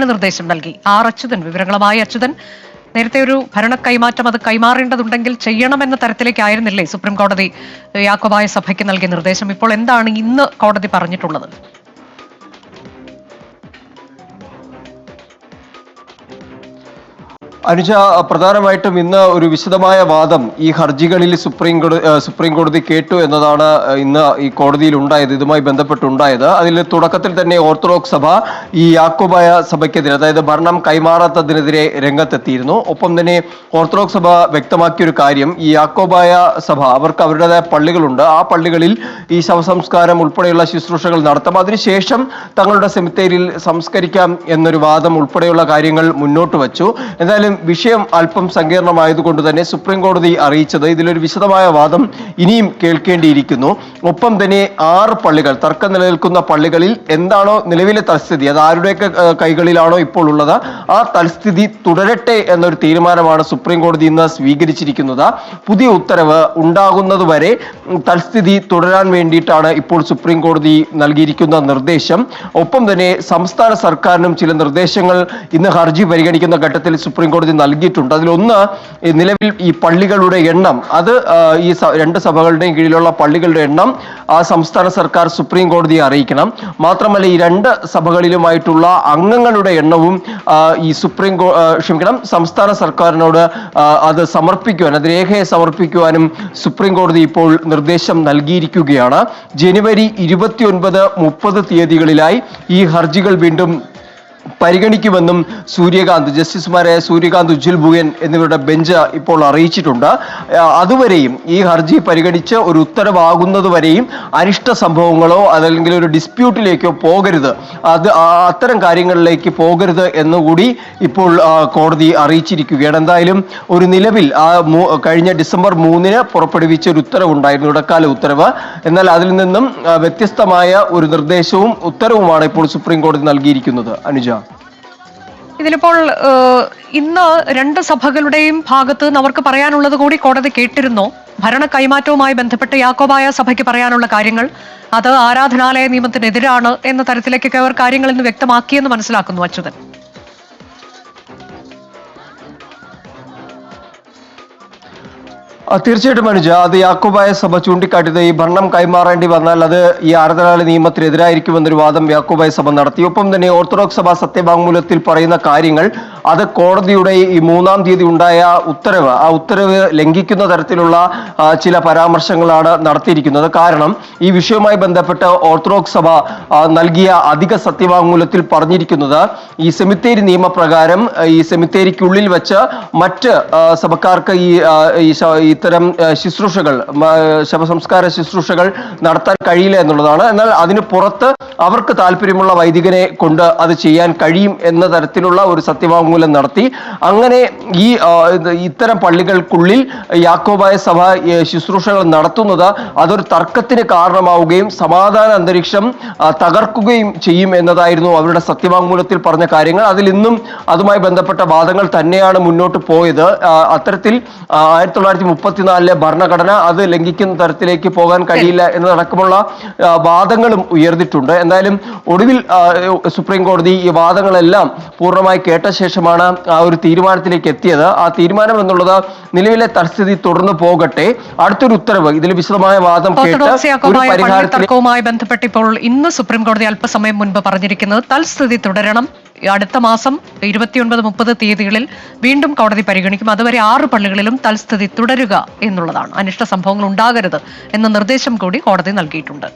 നിർദ്ദേശം നൽകി. ആർ അച്യുതൻ വിവരങ്ങളുമായി അച്യുതൻ. നേരത്തെ ഒരു ഭരണ കൈമാറ്റം അത് കൈമാറേണ്ടതുണ്ടെങ്കിൽ ചെയ്യണമെന്ന തരത്തിലേക്കായിരുന്നില്ലേ സുപ്രീം കോടതി യാക്കോബായ സഭയ്ക്ക് നൽകിയ നിർദ്ദേശം? ഇപ്പോൾ എന്താണ് ഇന്ന് കോടതി പറഞ്ഞിട്ടുള്ളത്? അനുജ പ്രധാനമായിട്ടും ഇന്ന് ഒരു വിശദമായ വാദം ഈ ഹർജികളിൽ സുപ്രീം കോടതി സുപ്രീം കോടതി കേട്ടു എന്നതാണ് ഇന്ന് ഈ കോടതിയിൽ ഉണ്ടായത് ഇതുമായി ബന്ധപ്പെട്ടുണ്ടായത്. അതിൽ തുടക്കത്തിൽ തന്നെ ഓർത്തഡോക്സ് സഭ ഈ യാക്കോബായ സഭയ്ക്കെതിരെ അതായത് ഭരണം കൈമാറാത്തതിനെതിരെ രംഗത്തെത്തിയിരുന്നു. ഒപ്പം തന്നെ ഓർത്തഡോക്സ് സഭ വ്യക്തമാക്കിയ ഒരു കാര്യം ഈ യാക്കോബായ സഭ അവർക്ക് അവരുടേതായ പള്ളികളുണ്ട്. ആ പള്ളികളിൽ ഈ ശവസംസ്കാരം ഉൾപ്പെടെയുള്ള ശുശ്രൂഷകൾ നടത്താം. അതിനുശേഷം തങ്ങളുടെ സെമിത്തേരിയിൽ സംസ്കരിക്കാം എന്നൊരു വാദം ഉൾപ്പെടെയുള്ള കാര്യങ്ങൾ മുന്നോട്ട് വച്ചു. എന്തായാലും വിഷയം അല്പം സങ്കീർണമായതുകൊണ്ട് തന്നെ സുപ്രീം കോടതി അറിയിച്ചത് ഇതിലൊരു വിശദമായ വാദം ഇനിയും കേൾക്കേണ്ടിയിരിക്കുന്നു. ഒപ്പം തന്നെ ആറ് പള്ളികൾ തർക്കം നിലനിൽക്കുന്ന പള്ളികളിൽ എന്താണോ നിലവിലെ തൽസ്ഥിതി അത് ആരുടെയൊക്കെ കൈകളിലാണോ ഇപ്പോൾ ഉള്ളത് ആ തൽസ്ഥിതി തുടരട്ടെ എന്നൊരു തീരുമാനമാണ് സുപ്രീം കോടതി ഇന്ന് സ്വീകരിച്ചിരിക്കുന്നത്. പുതിയ ഉത്തരവ് ഉണ്ടാകുന്നതുവരെ തൽസ്ഥിതി തുടരാൻ വേണ്ടിയിട്ടാണ് ഇപ്പോൾ സുപ്രീം കോടതി നൽകിയിരിക്കുന്ന നിർദ്ദേശം. ഒപ്പം തന്നെ സംസ്ഥാന സർക്കാരിനും ചില നിർദ്ദേശങ്ങൾ ഇന്ന് ഹർജി പരിഗണിക്കുന്ന ഘട്ടത്തിൽ സുപ്രീം കോടതി നൽകിയിട്ടുണ്ട്. അതിലൊന്ന് നിലവിൽ ഈ പള്ളികളുടെ എണ്ണം അത് ഈ രണ്ട് സഭകളുടെയും കീഴിലുള്ള പള്ളികളുടെ എണ്ണം ആ സംസ്ഥാന സർക്കാർ സുപ്രീം കോടതിയെ അറിയിക്കണം. മാത്രമല്ല ഈ രണ്ട് സഭകളിലുമായിട്ടുള്ള അംഗങ്ങളുടെ എണ്ണവും ഈ സുപ്രീം കോ ക്ഷമിക്കണം സംസ്ഥാന സർക്കാരിനോട് അത് സമർപ്പിക്കുവാൻ അത് രേഖയെ സമർപ്പിക്കുവാനും സുപ്രീം കോടതി ഇപ്പോൾ നിർദ്ദേശം നൽകിയിരിക്കുകയാണ്. ജനുവരി ഇരുപത്തിയൊൻപത് മുപ്പത് തീയതികളിലായി ഈ ഹർജികൾ വീണ്ടും പരിഗണിക്കുമെന്നും സൂര്യകാന്ത് ജസ്റ്റിസുമാരായ സൂര്യകാന്ത് ഉജ്ജൽ ഭുവൻ എന്നിവരുടെ ബെഞ്ച് ഇപ്പോൾ അറിയിച്ചിട്ടുണ്ട്. അതുവരെയും ഈ ഹർജി പരിഗണിച്ച് ഒരു ഉത്തരവാകുന്നതുവരെയും അനിഷ്ട സംഭവങ്ങളോ അതല്ലെങ്കിൽ ഒരു ഡിസ്പ്യൂട്ടിലേക്കോ പോകരുത്. അത് അത്തരം കാര്യങ്ങളിലേക്ക് പോകരുത് എന്നുകൂടി ഇപ്പോൾ കോടതി അറിയിച്ചിരിക്കുകയാണ്. എന്തായാലും ഒരു നിലവിൽ ആ കഴിഞ്ഞ ഡിസംബർ മൂന്നിന് പുറപ്പെടുവിച്ച ഒരു ഉത്തരവുണ്ടായിരുന്നു ഇടക്കാല ഉത്തരവ്. എന്നാൽ അതിൽ നിന്നും വ്യത്യസ്തമായ ഒരു നിർദ്ദേശവും ഉത്തരവുമാണ് ഇപ്പോൾ സുപ്രീം കോടതി നൽകിയിരിക്കുന്നത്. അനുജ. ഇതിലിപ്പോൾ ഇന്ന് രണ്ട് സഭകളുടെയും ഭാഗത്ത് നിന്ന് അവർക്ക് പറയാനുള്ളത് കൂടി കോടതി കേട്ടിരുന്നോ. ഭരണ കൈമാറ്റവുമായി ബന്ധപ്പെട്ട് യാക്കോബായ സഭയ്ക്ക് പറയാനുള്ള കാര്യങ്ങൾ. അത് ആരാധനാലയ നിയമത്തിനെതിരാണ് എന്ന തരത്തിലേക്കൊക്കെ അവർ കാര്യങ്ങൾ ഇന്ന് വ്യക്തമാക്കിയെന്ന് മനസ്സിലാക്കുന്നു അച്യുതൻ. തീർച്ചയായിട്ടും അനുജ അത് യാക്കോബായ സഭ ചൂണ്ടിക്കാട്ടിയത് ഈ ഭരണം കൈമാറേണ്ടി വന്നാൽ അത് ഈ ആരാധനാലയ നിയമത്തിനെതിരായിരിക്കുമെന്നൊരു വാദം യാക്കോബായ സഭ നടത്തി. ഒപ്പം തന്നെ ഓർത്തഡോക്സ് സഭ സത്യവാങ്മൂലത്തിൽ പറയുന്ന കാര്യങ്ങൾ അത് കോടതിയുടെ ഈ മൂന്നാം തീയതി ഉണ്ടായ ഉത്തരവ്. ആ ഉത്തരവ് ലംഘിക്കുന്ന തരത്തിലുള്ള ചില പരാമർശങ്ങളാണ് നടത്തിയിരിക്കുന്നത്. കാരണം ഈ വിഷയവുമായി ബന്ധപ്പെട്ട് ഓർത്തഡോക്സ് സഭ നൽകിയ അധിക സത്യവാങ്മൂലത്തിൽ പറഞ്ഞിരിക്കുന്നത് ഈ സെമിത്തേരി നിയമപ്രകാരം ഈ സെമിത്തേരിക്കുള്ളിൽ വെച്ച് മറ്റ് സഭക്കാർക്ക് ഈ ഇത്തരം ശുശ്രൂഷകൾ ശവസംസ്കാര ശുശ്രൂഷകൾ നടത്താൻ കഴിയില്ല എന്നുള്ളതാണ്. എന്നാൽ അതിന് പുറത്ത് അവർക്ക് താല്പര്യമുള്ള വൈദികനെ കൊണ്ട് അത് ചെയ്യാൻ കഴിയും എന്ന തരത്തിലുള്ള ഒരു സത്യവാങ്മൂലം നടത്തി. അങ്ങനെ ഈ ഇത്തരം പള്ളികൾക്കുള്ളിൽ യാക്കോബായ സഭ ശുശ്രൂഷകൾ നടത്തുന്നത് അതൊരു തർക്കത്തിന് കാരണമാവുകയും സമാധാന അന്തരീക്ഷം തകർക്കുകയും ചെയ്യും എന്നതായിരുന്നു അവരുടെ സത്യവാങ്മൂലത്തിൽ പറഞ്ഞ കാര്യങ്ങൾ. അതിൽ ഇന്നും അതുമായി ബന്ധപ്പെട്ട വാദങ്ങൾ തന്നെയാണ് മുന്നോട്ട് പോയത്. അത്തരത്തിൽ ആയിരത്തി തൊള്ളായിരത്തി മുപ്പത്തിനാലിലെ ഭരണഘടന അത് ലംഘിക്കുന്ന തരത്തിലേക്ക് പോകാൻ കഴിയില്ല എന്നതടക്കമുള്ള വാദങ്ങളും ഉയർന്നിട്ടുണ്ട്. എന്തായാലും ഒടുവിൽ സുപ്രീം കോടതി ഈ വാദങ്ങളെല്ലാം പൂർണമായി കേട്ട ശേഷമാണ് ആ ഒരു തീരുമാനത്തിലേക്ക് എത്തിയത്. ആ തീരുമാനം എന്നുള്ളത് നിലവിലെ തൽസ്ഥിതി തുടർന്ന് പോകട്ടെ. അടുത്തൊരു ഉത്തരവ് ഇതിൽ വിശദമായ വാദം തർക്കവുമായി ബന്ധപ്പെട്ട് ഇപ്പോൾ ഇന്ന് സുപ്രീം കോടതി അല്പസമയം മുൻപ് പറഞ്ഞിരിക്കുന്നത് തൽസ്ഥിതി തുടരണം. അടുത്ത മാസം ഇരുപത്തിയൊൻപത് മുപ്പത് തീയതികളിൽ വീണ്ടും കോടതി പരിഗണിക്കും. അതുവരെ ആറ് പള്ളികളിലും തൽസ്ഥിതി തുടരുക എന്നുള്ളതാണ്. അനിഷ്ട സംഭവങ്ങൾ ഉണ്ടാകരുത് എന്ന നിർദ്ദേശം കൂടി കോടതി നൽകിയിട്ടുണ്ട്.